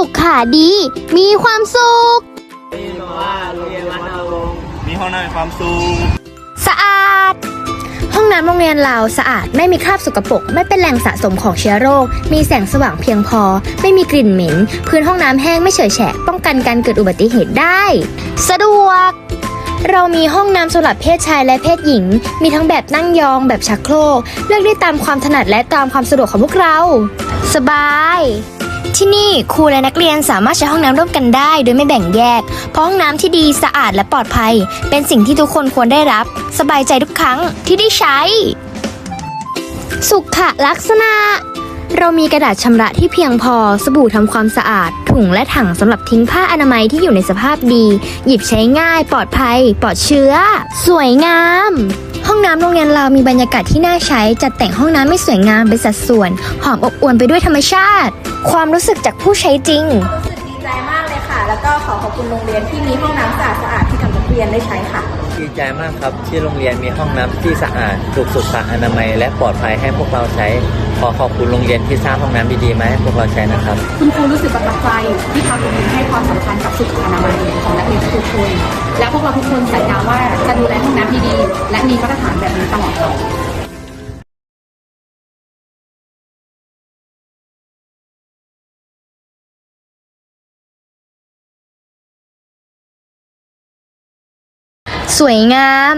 สุขาดี มีความสุข มีห้องน้ำมีความสุข สะอาด ห้องน้ำโรงเรียนเราสะอาดไม่มีคราบสกปรกไม่เป็นแหล่งสะสมของเชื้อโรค มีแสงสว่างเพียงพอ ไม่มีกลิ่นเหม็น พื้นห้องน้ำแห้งไม่เฉอะแฉะ ป้องกันการเกิดอุบัติเหตุได้ สะดวกเรามีห้องน้ำสำหรับเพศชายและเพศหญิง มีทั้งแบบนั่งยองแบบชักโครก เลือกได้ตามความถนัดและตามความสะดวกของพวกเรา สบาย ที่นี่ครูและนักเรียนสามารถใช้ห้องน้ำร่วมกันได้ โดยไม่แบ่งแยก เพราะห้องน้ำที่ดีสะอาดและปลอดภัย เป็นสิ่งที่ทุกคนควรได้รับ สบายใจทุกครั้งที่ได้ใช้ สุขลักษณะ เรามีกระดาษชำระที่เพียงพอ สบู่ทำความสะอาด ถุงและถังสำหรับทิ้งผ้าอนามัยที่อยู่ในสภาพดี หยิบใช้ง่าย ปลอดภัย ปลอดเชื้อ สวยงาม ห้องน้ำโรงเรียนเรามีบรรยากาศที่น่าใช้ จัดแต่งห้องน้ำไม่สวยงามเป็นสัดส่วน หอมอบอวลไปด้วยธรรมชาติ ความรู้สึกจากผู้ใช้จริง รู้สึกดีใจมากเลยค่ะ แล้วก็ขอขอบคุณโรงเรียนที่มีห้องน้ำสะอาดสะอาดๆที่กับนักเรียนได้ใช้ค่ะ ดีใจมากครับ ที่โรงเรียนมีห้องน้ำที่สะอาดถูกสุขอนามัย และปลอดภัยให้พวกเราใช้ ขอขอบคุณโรงเรียนที่สร้างห้องน้ำดีๆมาให้พวกเราใช้นะครับ คุณครูรู้สึกประทับใจที่ทางโรงเรียนให้ความสำคัญกับสุขอนามัยของนักเรียนทุกคนและพวกเราทุกคนสัญญาว่าจะดูแลห้องน้ำที่ดีและมีมาตรฐานแบบนี้ตลอดไป สวยงาม